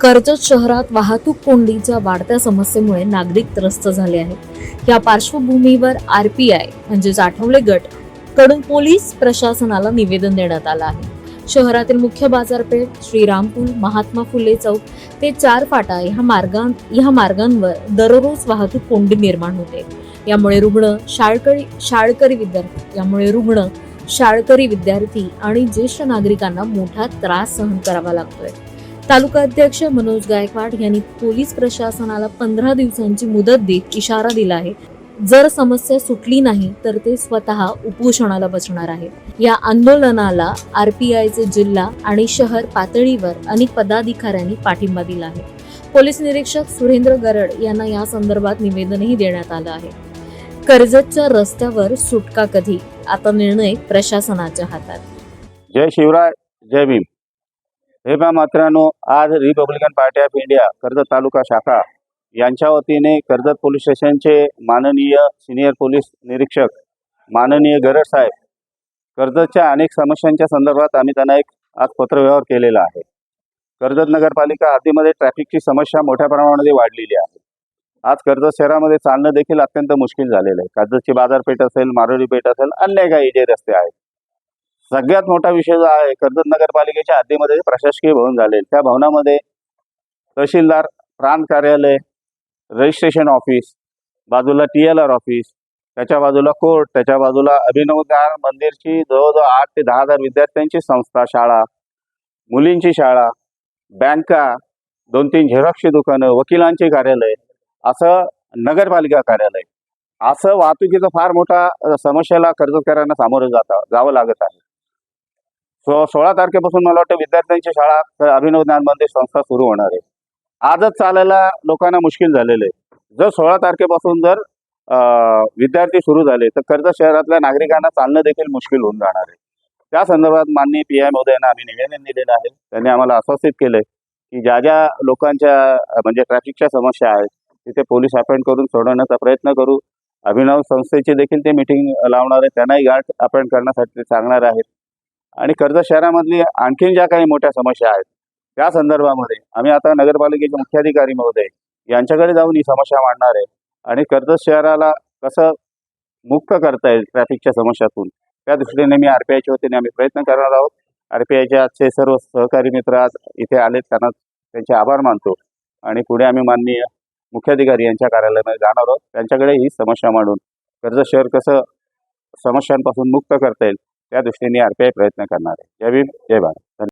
कर्जत शहरात वाहतूक कोंडीच्या वाढत्या समस्येमुळे नागरिक त्रस्त झाले आहेत. या पार्श्वभूमीवर आर पी आय म्हणजेच आठवले गटकडून पोलीस प्रशासनाला निवेदन देण्यात आलं आहे. शहरातील मुख्य बाजारपेठ श्रीरामपूल महात्मा फुले चौक ते चार फाटा ह्या मार्गां ह्या मार्गांवर दररोज वाहतूक कोंडी निर्माण होते. यामुळे रुग्ण शाळकरी शाळकरी विद्यार्थी यामुळे रुग्ण शाळकरी विद्यार्थी आणि ज्येष्ठ नागरिकांना मोठा त्रास सहन करावा लागतोय. तालुका अध्यक्ष मनोज गायकवाड यांनी पोलीस प्रशासनाला पंधरा दिवसांची मुदत देत इशारा दिला आहे. जर समस्या सुटली नाही तर ते स्वतः उपोषणाला बसणार आहेत या आंदोलनाला आरपीआयचे जिल्हा आणि शहर पातळीवर अनेक पदाधिकाऱ्यांनी पाठिंबा दिला आहे. पोलीस निरीक्षक सुरेंद्र गरड यांना या संदर्भात निवेदनही देण्यात आलं आहे. कर्जतच्या रस्त्यावर सुटका कधी? आता निर्णय प्रशासनाच्या हातात. जय शिवराय जय भीम. हे पहा आज Republican Party of India Karjat taluka शाखा यांच्या वतीने कर्जत पोलीस स्टेशनचे माननीय सिनियर पोलीस निरीक्षक माननीय गरड साहेब कर्जतच्या अनेक समस्यांच्या संदर्भात आम्ही त्यांना एक आज पत्रव्यवहार केलेला आहे. कर्जत नगरपालिका हद्दीमध्ये ट्रॅफिकची समस्या मोठ्या प्रमाणामध्ये वाढलेली आहे. आज कर्जत शहरामध्ये चालणं देखील अत्यंत मुश्किल झालेलं आहे. कर्जतची बाजारपेठ असेल मारोडी पेठ असेल अन्य काही जे रस्ते आहेत सगळ्यात मोठा विषय जो आहे कर्जत नगरपालिकेच्या हद्दीमध्ये प्रशासकीय भवन झाले. त्या भवनामध्ये तहसीलदार प्रांत कार्यालय रजिस्ट्रेशन ऑफिस बाजूला टी एल आर ऑफिस त्याच्या बाजूला कोर्ट त्याच्या बाजूला अभिनवगार मंदिरची जवळजवळ आठ ते दहा हजार विद्यार्थ्यांची संस्था शाळा मुलींची शाळा बँका दोन तीन झेरॉक्सची दुकानं वकिलांचे कार्यालय असं नगरपालिका कार्यालय. असं वाहतुकीचं फार मोठा समस्येला समस्याला कर्जतकरांना सामोरं जाता जावं लागत आहे. सो सोळा तारखेपासून मला वाटतं विद्यार्थ्यांची शाळा तर अभिनव ज्ञान मंदिर संस्था सुरू होणार आहे. आजच चालायला लोकांना मुश्किल झालेलं आहे. जर सोळा तारखेपासून जर विद्यार्थी सुरू झाले तर कर्जत शहरातल्या नागरिकांना चालणं देखील मुश्किल होऊन जाणार आहे. त्या संदर्भात माननीय पी आय मोदयांना आम्ही निवेदन दिलेलं आहे. त्यांनी आम्हाला आश्वासित केलंय की ज्या ज्या लोकांच्या म्हणजे ट्रॅफिकच्या समस्या आहेत तिथे पोलीस अपॉइंट करून सोडवण्याचा प्रयत्न करू. अभिनव संस्थेची देखील ते मिटिंग लावणार आहे. त्यांनाही गाठ अपॉइंट करण्यासाठी सांगणार आहेत. आणि कर्जत शहरामधली आणखीन ज्या काही मोठ्या समस्या आहेत त्या संदर्भामध्ये आम्ही आता नगरपालिकेचे मुख्याधिकारी महोदय यांच्याकडे जाऊन ही समस्या मांडणार आहे. आणि कर्जत शहराला कसं मुक्त करता येईल ट्रॅफिकच्या समस्यातून त्या दृष्टीने मी आर पी आयच्या वतीने आम्ही प्रयत्न करणार आहोत. आर पी आयचे आजचे सर्व सहकारी मित्र आज इथे आलेत त्यांना त्यांचे आभार मानतो. आणि पुढे आम्ही माननीय मुख्याधिकारी यांच्या कार्यालयामध्ये जाणार आहोत. त्यांच्याकडे ही समस्या मांडून कर्जत शहर कसं समस्यांपासून मुक्त करता येईल त्या दृष्टीने आर प्रयत्न करणार आहे. जय भीम जय भारत.